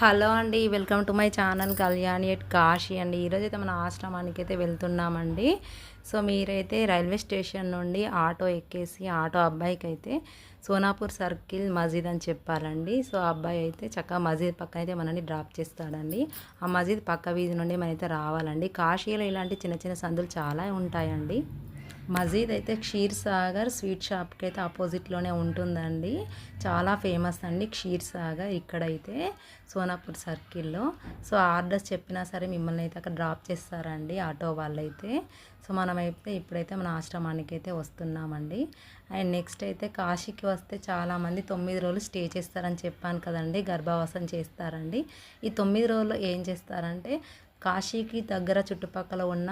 Hello అండి welcome to my channel Kalyani at Kashi అండి. ఈరోజు అయితే మన ఆశ్రమానికి అయితే వెళ్తున్నామండి. సో మీరైతే రైల్వే స్టేషన్ నుండి ఆటో ఎక్కేసి ఆటో అబ్బాయికి అయితే సోనాపూర్ సర్కిల్ మజీద్ అని చెప్పాలండి. సో ఆ అబ్బాయి అయితే చక్కగా మజీద్ పక్కన అయితే మనల్ని డ్రాప్ చేస్తాడండి. ఆ మజీద్ పక్క వీధి నుండి మనైతే రావాలండి. కాశీలో ఇలాంటి చిన్న చిన్న సందులు చాలా ఉంటాయండి. మజీద్ అయితే క్షీర్ సాగర్ స్వీట్ షాప్కి అయితే ఆపోజిట్లోనే ఉంటుందండి. చాలా ఫేమస్ అండి క్షీర్ సాగర్ ఇక్కడైతే సోనాపూర్ సర్కిల్లో. సో ఆర్డర్స్ చెప్పినా సరే మిమ్మల్ని అయితే అక్కడ డ్రాప్ చేస్తారండి ఆటో వాళ్ళైతే. సో మనమైతే ఇప్పుడైతే మన ఆశ్రమానికి అయితే వస్తున్నామండి. అండ్ నెక్స్ట్ అయితే కాశీకి వస్తే చాలామంది తొమ్మిది రోజులు స్టే చేస్తారని చెప్పాను కదండి గర్భావాసం చేస్తారండి. ఈ తొమ్మిది రోజులు ఏం చేస్తారంటే కాశీకి దగ్గర చుట్టుపక్కల ఉన్న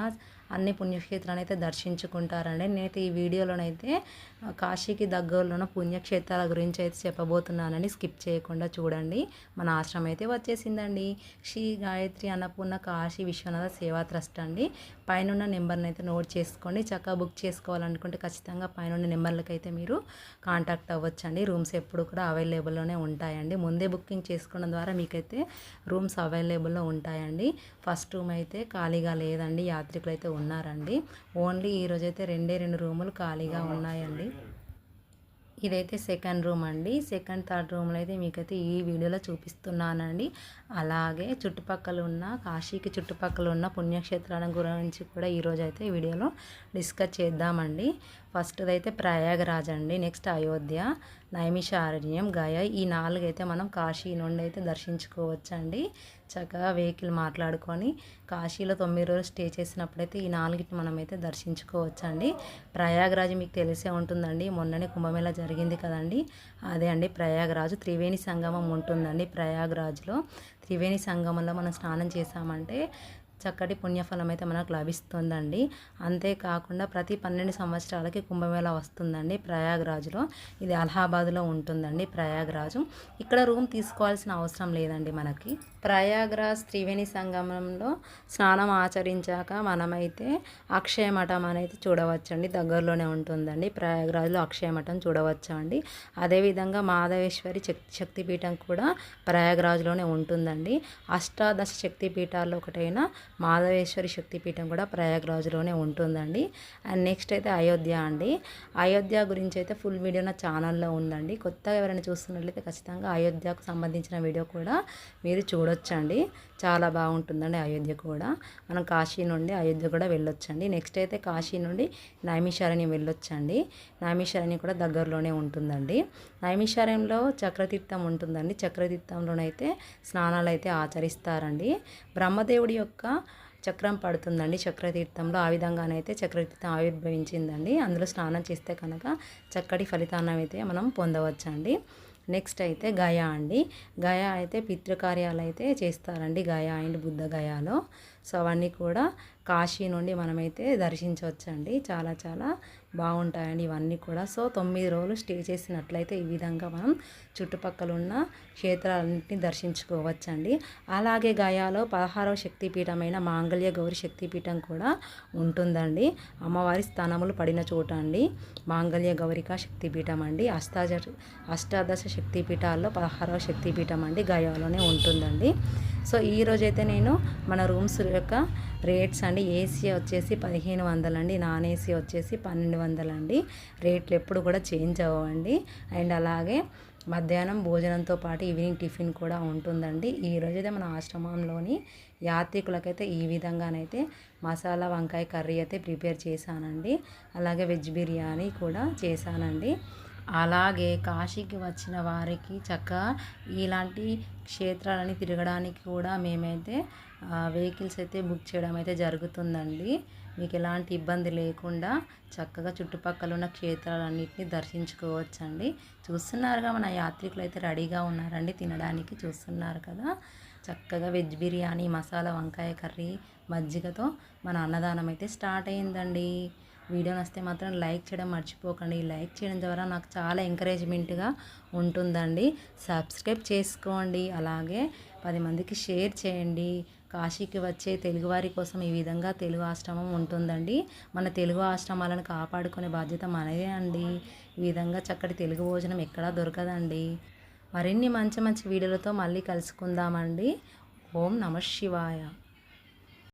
అన్ని పుణ్యక్షేత్రాలను అయితే దర్శించుకుంటారండి. నేనైతే ఈ వీడియోలోనైతే కాశీకి దగ్గరలో ఉన్న పుణ్యక్షేత్రాల గురించి అయితే చెప్పబోతున్నానండి స్కిప్ చేయకుండా చూడండి. మన ఆశ్రమం అయితే వచ్చేసిందండి. శ్రీ గాయత్రి అన్నపూర్ణ కాశీ విశ్వనాథ సేవా ట్రస్ట్ అండి. పైన నెంబర్ని అయితే నోట్ చేసుకోండి. చక్కగా బుక్ చేసుకోవాలనుకుంటే ఖచ్చితంగా పైన నెంబర్లకి అయితే మీరు కాంటాక్ట్ అవ్వచ్చండి. రూమ్స్ ఎప్పుడు కూడా అవైలబుల్లోనే ఉంటాయండి. ముందే బుకింగ్ చేసుకోవడం ద్వారా మీకైతే రూమ్స్ అవైలబుల్లో ఉంటాయండి. ఫస్ట్ రూమ్ అయితే ఖాళీగా లేదండి. యాత్రికులు అయితే ఉన్నారండి. ఓన్లీ ఈరోజైతే రెండే రెండు రూములు ఖాళీగా ఉన్నాయండి. ఇదైతే సెకండ్ రూమ్ అండి. సెకండ్ థర్డ్ రూమ్లో అయితే మీకైతే ఈ వీడియోలో చూపిస్తున్నానండి. అలాగే చుట్టుపక్కల ఉన్న కాశీకి చుట్టుపక్కల ఉన్న పుణ్యక్షేత్రాల గురించి కూడా ఈరోజు అయితే వీడియోలో డిస్కస్ చేద్దామండి. ఫస్ట్ది అయితే ప్రయాగరాజ్ అండి నెక్స్ట్ అయోధ్య నైమిషారణ్యం గయ. ఈ నాలుగైతే మనం కాశీ నుండి అయితే దర్శించుకోవచ్చండి. చక్కగా వెహికల్ మాట్లాడుకొని కాశీలో తొమ్మిది రోజులు స్టే చేసినప్పుడైతే ఈ నాలుగిటి మనమైతే దర్శించుకోవచ్చండి. ప్రయాగరాజ్ మీకు తెలిసే ఉంటుందండి. మొన్ననే కుంభమేళ జరిగింది కదండి. అదే అండి ప్రయాగరాజు. త్రివేణి సంగమం ఉంటుందండి ప్రయాగరాజ్లో. త్రివేణి సంగమంలో మనం స్నానం చేసామంటే చక్కటి పుణ్యఫలం అయితే మనకు లభిస్తుందండి. అంతేకాకుండా ప్రతి పన్నెండు సంవత్సరాలకి కుంభమేళ వస్తుందండి ప్రయాగ్రాజ్లో. ఇది అలహాబాద్లో ఉంటుందండి ప్రయాగ్రాజు. ఇక్కడ రూమ్ తీసుకోవాల్సిన అవసరం లేదండి మనకి. ప్రయాగ్రాజ్ త్రివేణి సంగమంలో స్నానం ఆచరించాక మనమైతే అక్షయ మఠం అనేది చూడవచ్చండి. దగ్గరలోనే ఉంటుందండి ప్రయాగ్రాజ్లో అక్షయ మఠం చూడవచ్చు అండి అదేవిధంగా మాధవేశ్వరి శక్తిపీఠం కూడా ప్రయాగ్రాజ్లోనే ఉంటుందండి. అష్టాదశ శక్తిపీఠాల్లో ఒకటైన మాధవేశ్వరి శక్తిపీఠం కూడా ప్రయాగ్రాజ్లోనే ఉంటుందండి. అండ్ నెక్స్ట్ అయితే అయోధ్య అండి. అయోధ్య గురించి అయితే ఫుల్ వీడియో నా ఛానల్లో ఉందండి. కొత్తగా ఎవరైనా చూస్తున్నట్లయితే ఖచ్చితంగా అయోధ్యకు సంబంధించిన వీడియో కూడా మీరు చూడొచ్చండి. చాలా బాగుంటుందండి అయోధ్య కూడా. మనం కాశీ నుండి అయోధ్య కూడా వెళ్ళొచ్చండి. నెక్స్ట్ అయితే కాశీ నుండి నైమిషారణ్యం వెళ్ళొచ్చండి. నైమిషారణ్యం కూడా దగ్గరలోనే ఉంటుందండి. నైమిషారణ్యంలో చక్రతీర్థం ఉంటుందండి. చక్రతీర్థంలోనైతే స్నానాలు అయితే ఆచరిస్తారండి. బ్రహ్మదేవుడి యొక్క చక్రం పడుతుందండి చక్రతీర్థంలో. ఆ విధంగానైతే చక్రతీర్థం ఆవిర్భవించిందండి. అందులో స్నానం చేస్తే కనుక చక్కటి ఫలితాన్ని అయితే మనం పొందవచ్చండి. నెక్స్ట్ అయితే గయా అండి. గయా అయితే పితృకార్యాలు అయితే చేస్తారండి. గయా అండ్ బుద్ధ గయాలో. సో అవన్నీ కూడా కాశీ నుండి మనమైతే దర్శించవచ్చండి. చాలా చాలా బాగుంటాయండి ఇవన్నీ కూడా. సో తొమ్మిది రోజులు స్టే చేసినట్లయితే ఈ విధంగా మనం చుట్టుపక్కల ఉన్న క్షేత్రాలన్నింటినీ దర్శించుకోవచ్చండి. అలాగే గయాలో పదహారవ శక్తిపీఠమైన మాంగళ్య గౌరి శక్తిపీఠం కూడా ఉంటుందండి. అమ్మవారి స్థానములు పడిన చోట అండి. మాంగళ్య గౌరిక శక్తిపీఠం అండి. అష్టాదశ అష్టాదశ శక్తిపీఠాల్లో పదహారవ శక్తిపీఠం అండి గయాలోనే ఉంటుందండి. సో ఈరోజైతే నేను మన రూమ్స్ యొక్క రేట్స్ అండి. ఏసీ వచ్చేసి పదిహేను వందలండి. నాన్ ఏసీ వచ్చేసి పన్నెండు వందలండి. రేట్లు ఎప్పుడు కూడా చేంజ్ అవ్వండి అండ్ అలాగే మధ్యాహ్నం భోజనంతో పాటు ఈవినింగ్ టిఫిన్ కూడా ఉంటుందండి. ఈరోజైతే మన ఆశ్రమంలోని యాత్రికులకైతే ఈ విధంగానైతే మసాలా వంకాయ కర్రీ అయితే ప్రిపేర్ చేశానండి. అలాగే వెజ్ బిర్యానీ కూడా చేశానండి. అలాగే కాశీకి వచ్చిన వారికి చక్కగా ఇలాంటి క్షేత్రాలని తిరగడానికి కూడా మేమైతే వెహికల్స్ అయితే బుక్ చేయడం అయితే జరుగుతుందండి. మీకు ఎలాంటి ఇబ్బంది లేకుండా చక్కగా చుట్టుపక్కల ఉన్న క్షేత్రాలన్నింటినీ దర్శించుకోవచ్చండి. చూస్తున్నారుగా మన యాత్రికులు అయితే రెడీగా ఉన్నారండి తినడానికి చూస్తున్నారు కదా. చక్కగా వెజ్ బిర్యానీ మసాలా వంకాయ కర్రీ మజ్జిగతో మన అన్నదానం అయితే స్టార్ట్ అయిందండి. వీడియో నస్తే మాత్రం లైక్ చేయడం మర్చిపోకండి. లైక్ చేయడం ద్వారా నాకు చాలా ఎంకరేజ్మెంట్గా ఉంటుందండి. సబ్స్క్రైబ్ చేసుకోండి. అలాగే పది మందికి షేర్ చేయండి. కాశీకి వచ్చే తెలుగువారి కోసం ఈ విధంగా తెలుగు ఆశ్రమం ఉంటుందండి. మన తెలుగు ఆశ్రమాలను కాపాడుకునే బాధ్యత మనదే అండి. ఈ విధంగా చక్కటి తెలుగు భోజనం ఎక్కడా దొరకదండి. మరిన్ని మంచి మంచి వీడియోలతో మళ్ళీ కలుసుకుందామండి. ఓం నమ శివాయ.